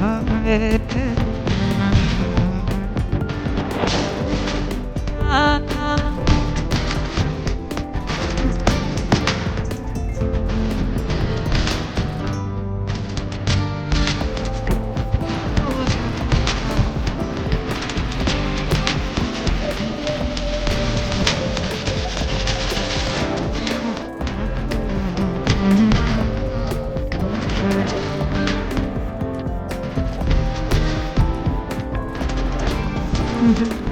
বাঁচাতে フフフ。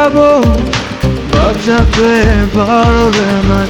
যাব। বাঁচাতে পারবে না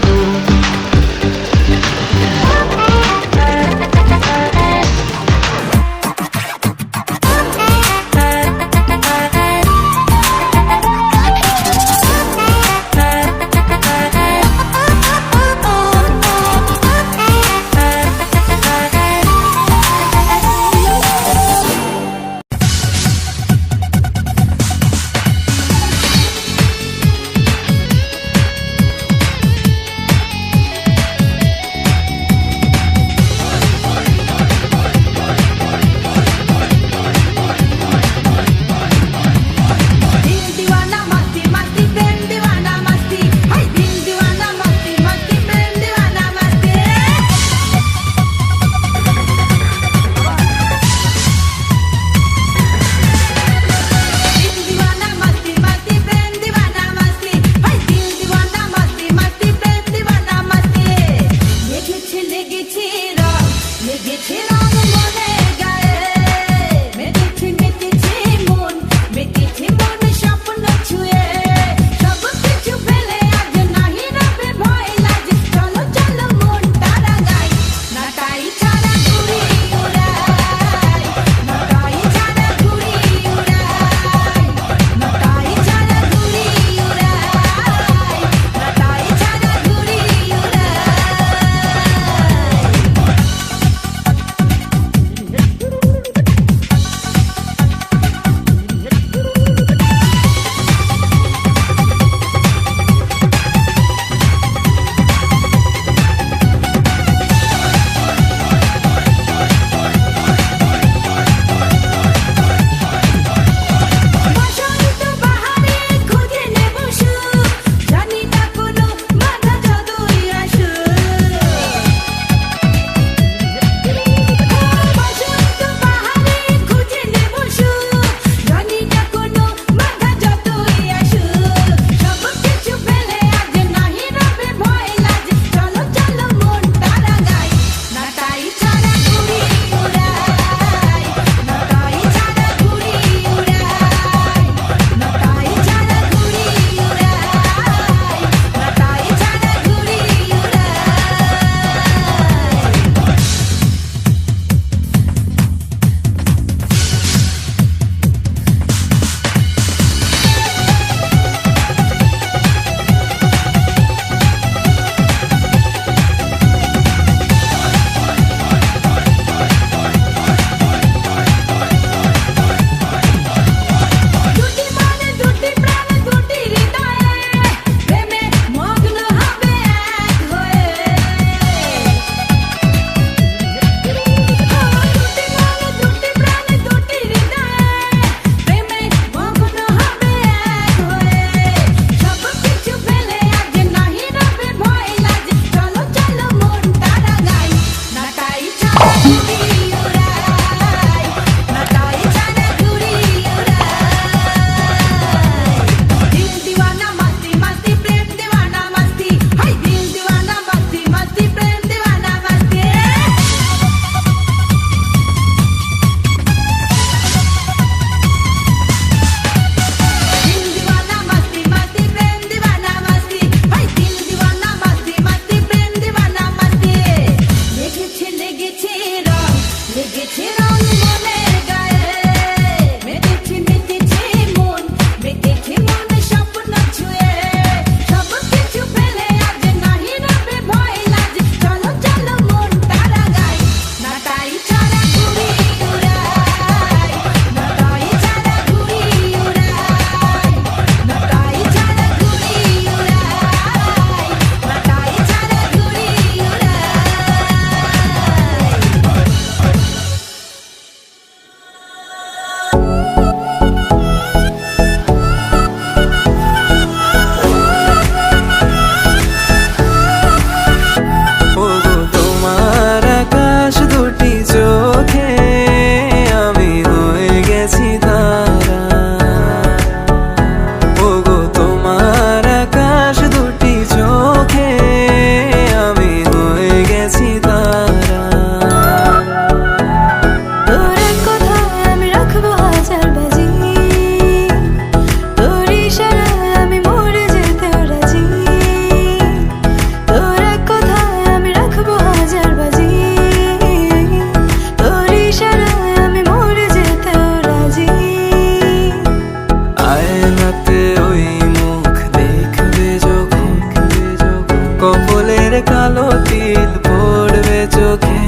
কালো তিল পড়বে চোখে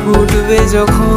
ফুটবে যখন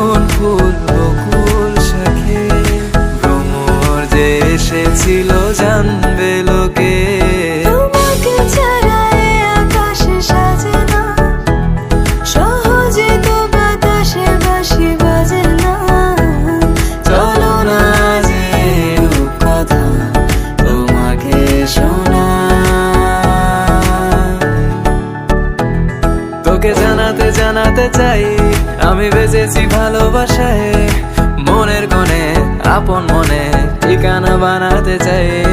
গান বানাতে চাই।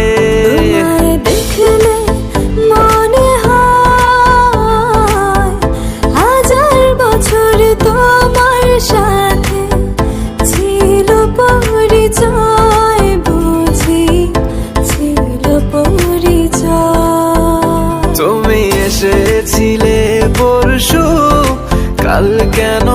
কাল কেন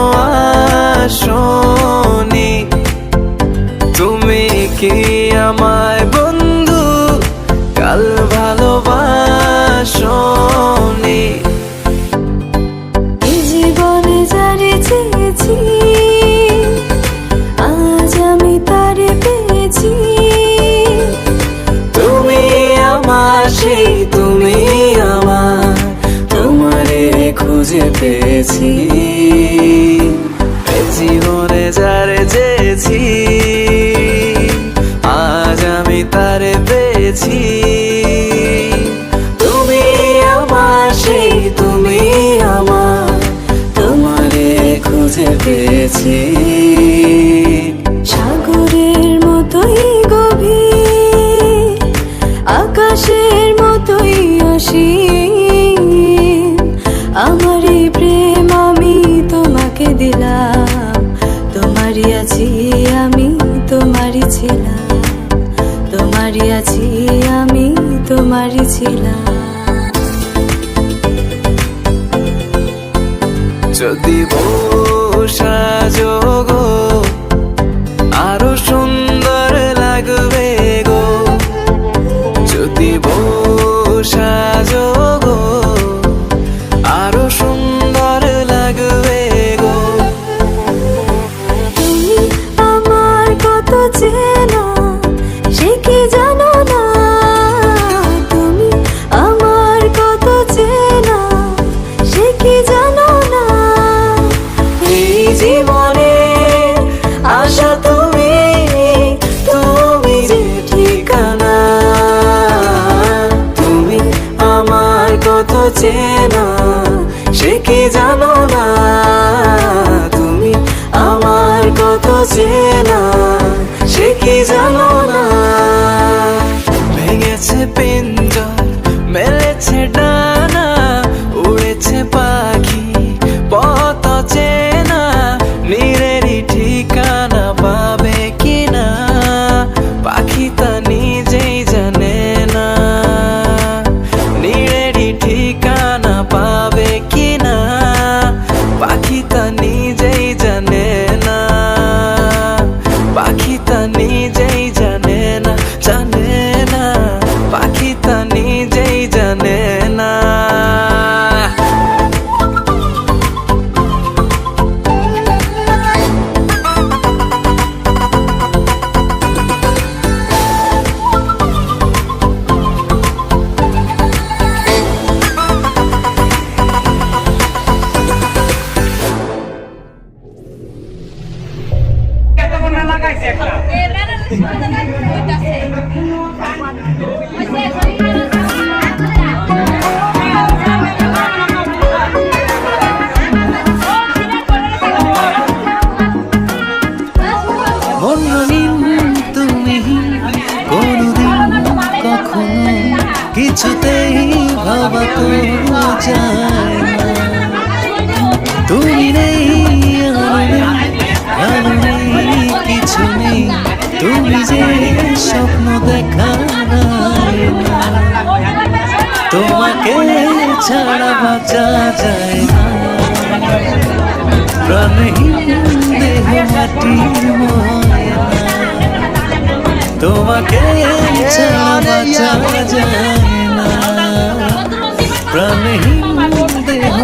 অন্যলীন তুমি কোনদিন কখনো কিছুতেই ভাবা তো যায় তুমি নেই, আলো নেই কিছু নেই, তুমি যে স্বপ্ন দেখা তোমাকে ছাড়া বাঁচা যায় না। প্রাণহীন মাটির মায়া তোমাকে ছাড়া ছাড়া যায় না। প্রাণহীন দেহ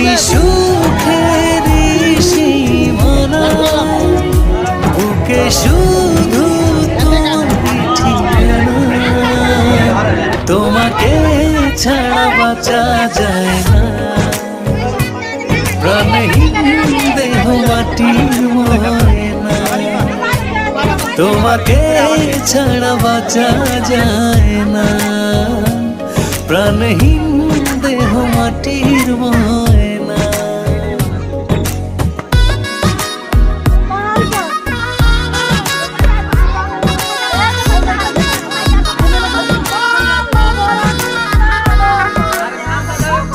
আমি সুখের সীমানা বুকে শুধু তোমাকে ছাড়া বাঁচা যায় না। প্রাণহীন দেহ মাটির ময়না তোমাকে ছাড়া বাঁচা যায় না। প্রাণহীন দেহ মাটির ময়না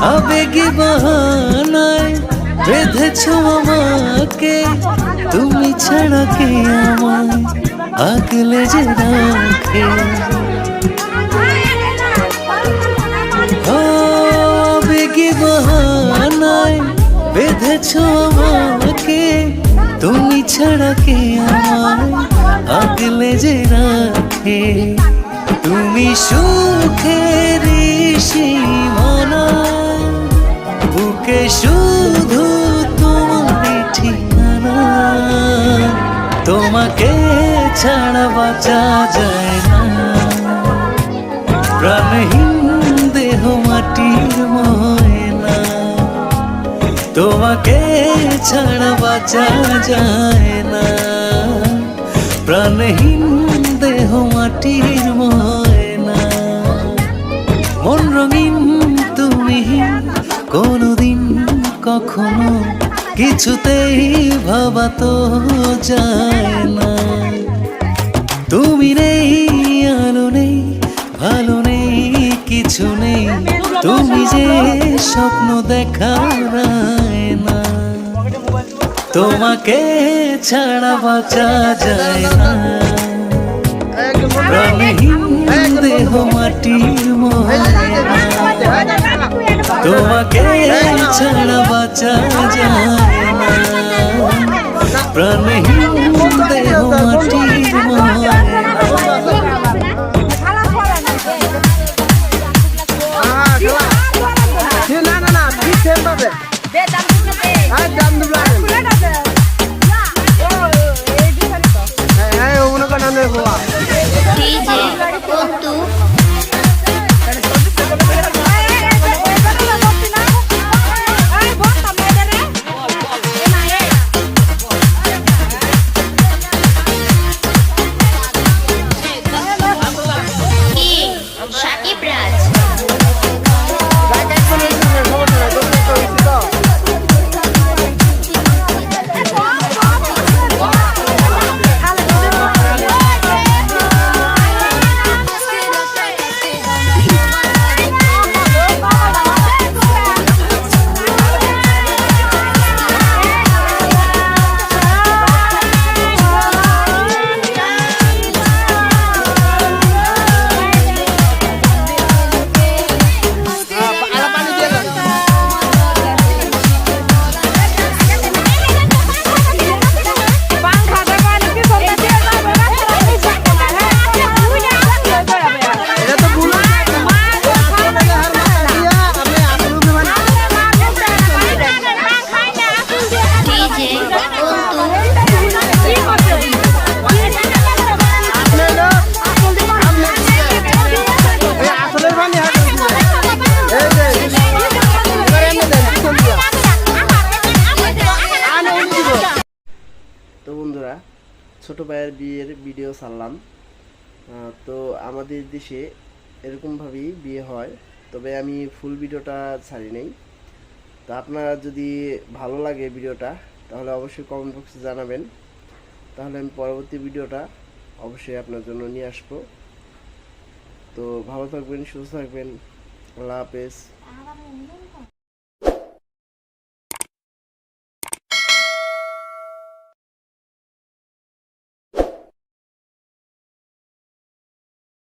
আবেগে বাহানায় বেঁধেছ আমাকে। তুমি ছাড়া কে আমায় আগলে যে রাখে? আবেগে বাহানায় বেঁধেছ আমাকে। তুমি ছাড়া কে আমায় আগলে যে রাখে? তুমি সুখের সীমানা শুধু তোমার ঠিকানা। তোমাকে ছাড়া বাঁচা যায় না। প্রাণহীন দেহ মাটির ময়না। তোমাকে ছাড়া বাঁচা যায় না। প্রাণহীন কখনো কিছুতেই ভাবা তো যায় না। তুমি নেই, আলো নেই, ভালো নেই, কিছু নেই। তুমি যে স্বপ্ন দেখা না তোমাকে ছাড়া বাঁচা যায় না। দেহ মাটির ময়না তোমাকে ছাড়া বাঁচা যায় না। প্রাণহীন দেহ মাটির নেই ছোট ভাইয়ের বিয়ের ভিডিও ছাড়লাম। তো আমাদের দেশে এরকমভাবেই বিয়ে হয়। তবে আমি ফুল ভিডিওটা ছাড়ি নাই। তো আপনারা যদি ভালো লাগে ভিডিওটা তাহলে অবশ্যই কমেন্ট বক্সে জানাবেন। তাহলে আমি পরবর্তী ভিডিওটা অবশ্যই আপনার জন্য নিয়ে আসব। তো ভালো থাকবেন, সুস্থ থাকবেন। আল্লাহ হাফেজ।